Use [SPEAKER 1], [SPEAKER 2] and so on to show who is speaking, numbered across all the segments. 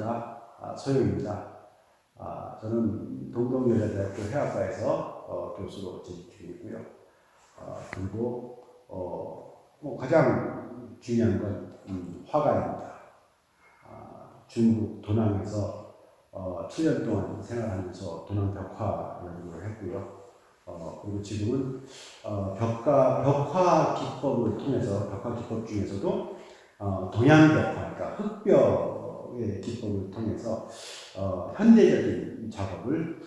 [SPEAKER 1] 아, 소영입니다. 아, 저는 동동여자대학교 해학과에서 어, 교수로 재직 중이고요. 아, 그리고 어, 뭐 가장 중요한 건 음, 화가입니다. 아, 중국 도낭에서 어, 7년 동안 생활하면서 도낭 벽화 연구를 했고요. 어, 그리고 지금은 어, 벽화, 벽화 기법을 통해서 벽화 기법 중에서도 어, 동양 벽화, 그러니까 흑벽 의 기법을 통해서 어, 현대적인 작업을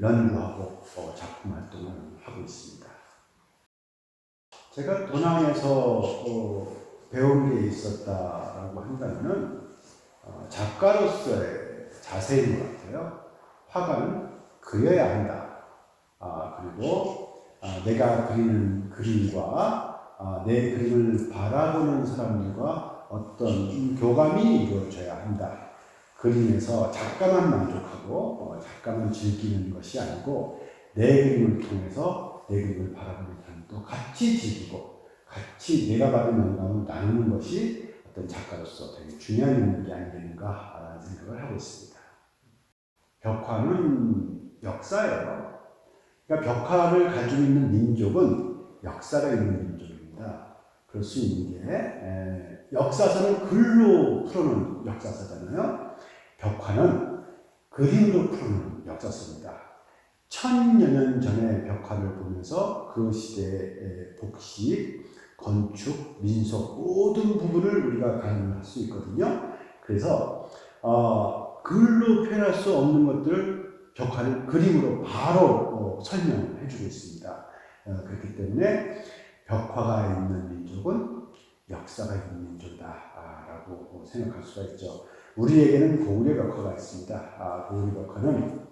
[SPEAKER 1] 연구하고 어, 작품 활동을 하고 있습니다. 제가 도낭에서 어, 배운 게 있었다라고 한다면은 어, 작가로서의 자세인 것 같아요. 화가는 그려야 한다. 아, 그리고 아, 내가 그리는 그림과 아, 내 그림을 바라보는 사람들과 어떤 교감이 이루어져야 한다. 그림에서 작가만 만족하고 어, 작가만 즐기는 것이 아니고 내 그림을 통해서 내 그림을 바라보는 사람도 같이 즐기고 같이 내가 받은 영감을 나누는 것이 어떤 작가로서 되게 중요한 능력이 아니겠는가라는 생각을 하고 있습니다. 벽화는 역사예요. 그러니까 벽화를 가지고 있는 민족은 역사가 있는 민족입니다. 그럴 수 있는 게 에, 역사서는 글로 풀어놓은 역사서잖아요. 벽화는 그림으로 풀어놓은 역사서입니다. 천여 년 전의 벽화를 보면서 그 시대의 복식, 건축, 민속 모든 부분을 우리가 가늠할 수 있거든요. 그래서 어, 글로 표현할 수 없는 것들 벽화를 그림으로 바로 어, 설명해 주고 있습니다. 어, 그렇기 때문에 벽화가 있는 민족은 역사가 있는 민족이다라고 생각할 수가 있죠. 우리에게는 고구려 벽화가 있습니다. 아, 고구려 벽화는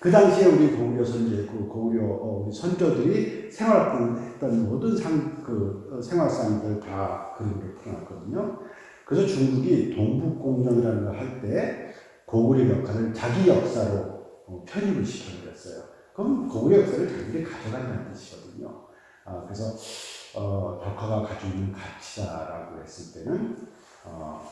[SPEAKER 1] 그 당시에 우리 고구려 선조, 그 고구려 어, 우리 선조들이 생활했던 모든 상, 그 생활상들 다 그림으로 풀어놨거든요. 그래서 중국이 동북공정이라는 걸 할 때 고구려 벽화를 자기 역사로 어, 편입을 시켜버렸어요. 그럼 고구려 역사를 자기들이 가져간다는 뜻이거든요. 아, 그래서 어, 벽화가 가지고 있는 가치다라고 했을 때는 어,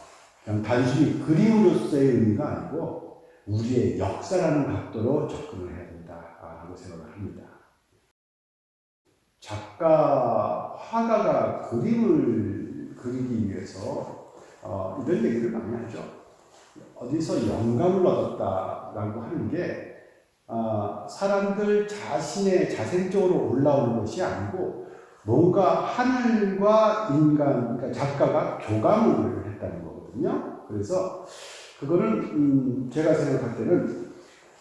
[SPEAKER 1] 그냥 단순히 그림으로서의 의미가 아니고 우리의 역사라는 각도로 접근을 해야 된다라고 생각을 합니다. 작가, 화가가 그림을 그리기 위해서 어, 이런 얘기를 많이 하죠. 어디서 영감을 얻었다라고 하는 게 어, 사람들 자신의 자생적으로 올라오는 것이 아니고 뭔가 하늘과 인간, 그러니까 작가가 교감을 했다는 거거든요. 그래서 그거는 음, 제가 생각할 때는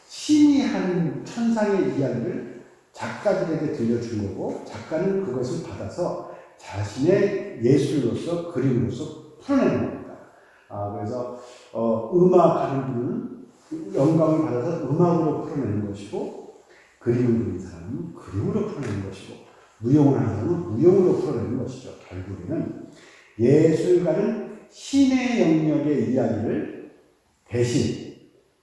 [SPEAKER 1] 신이 한 천상의 이야기를 작가들에게 들려준 거고 작가는 그것을 받아서 자신의 예술로서 그림으로서 풀어내는 겁니다. 아, 그래서 어, 음악하는 분은 영감을 받아서 음악으로 풀어내는 것이고 그림을 그린 사람은 그림으로 풀어내는 것이고 무용을 하는 사람은 무용으로 풀어내는 것이죠. 결국에는 예술가는 신의 영역의 이야기를 대신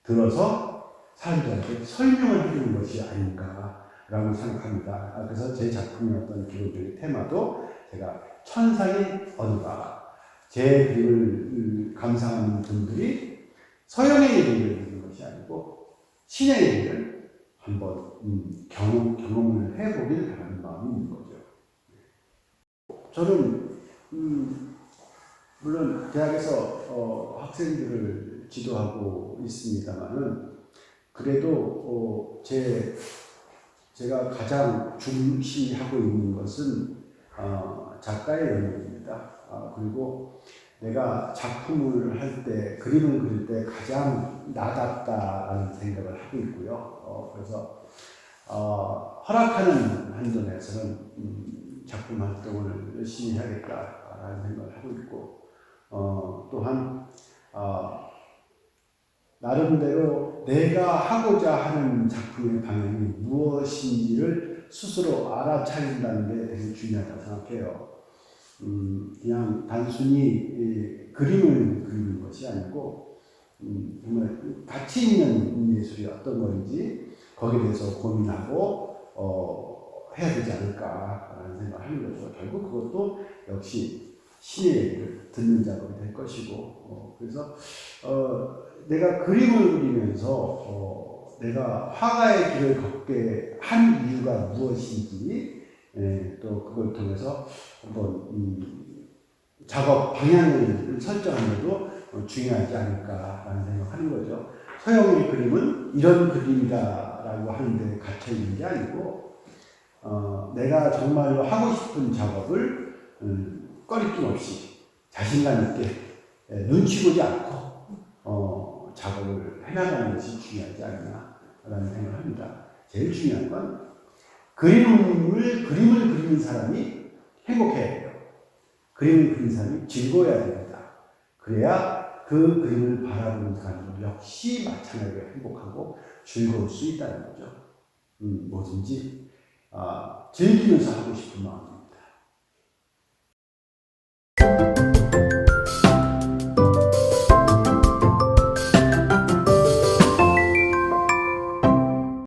[SPEAKER 1] 들어서 사람들한테 설명을 해주는 것이 아닌가라고 생각합니다. 아, 그래서 제 작품의 어떤 기본적인 테마도 제가 천상의 언가, 제 그림을 감상하는 분들이 서양의 것이 아니고 신의 얘기를 한번 음, 경험, 경험을 해보길 바라는 마음이 있는 거죠. 저는 음, 물론 대학에서 어, 학생들을 지도하고 있습니다만은 그래도 어, 제 제가 가장 중시하고 있는 것은 어, 작가의 영역입니다. 아, 그리고 내가 작품을 할 때, 그림을 그릴 때 가장 나답다라는 생각을 하고 있고요. 어, 그래서 어, 허락하는 한전에서는 음, 작품 활동을 열심히 해야겠다라는 생각을 하고 있고, 어, 또한 어, 나름대로 내가 하고자 하는 작품의 방향이 무엇인지를 스스로 알아차린다는 게 되게 중요하다고 생각해요. 음, 그냥 단순히 그림을 그리는 것이 아니고 음, 정말 가치 있는 예술이 어떤 건지 거기에 대해서 고민하고 어, 해야 되지 않을까라는 생각을 하는 거죠. 결국 그것도 역시 얘기를 듣는 작업이 될 것이고 어, 그래서 어, 내가 그림을 그리면서 어, 내가 화가의 길을 걷게 한 이유가 무엇인지 예, 또 그걸 통해서 한번 이 작업 방향을 설정하는 것도 어, 중요하지 않을까라는 생각하는 거죠. 서영의 그림은 이런 그림이다라고 하는데 갇혀 있는 게 아니고 어, 내가 정말로 하고 싶은 작업을 음, 꺼리낌 없이 자신감 있게 예, 눈치 보지 않고 어, 작업을 해나가는 것이 중요하지 않나라는 생각을 합니다. 제일 중요한 건 그림을 그림을 그리는 사람이 행복해야 돼요. 그림을 그리는 사람이 즐거워야 됩니다. 그래야 그 그림을 바라보는 사람도 역시 마찬가지로 행복하고 즐거울 수 있다는 거죠. 음, 뭐든지 아, 즐기면서 하고 싶으면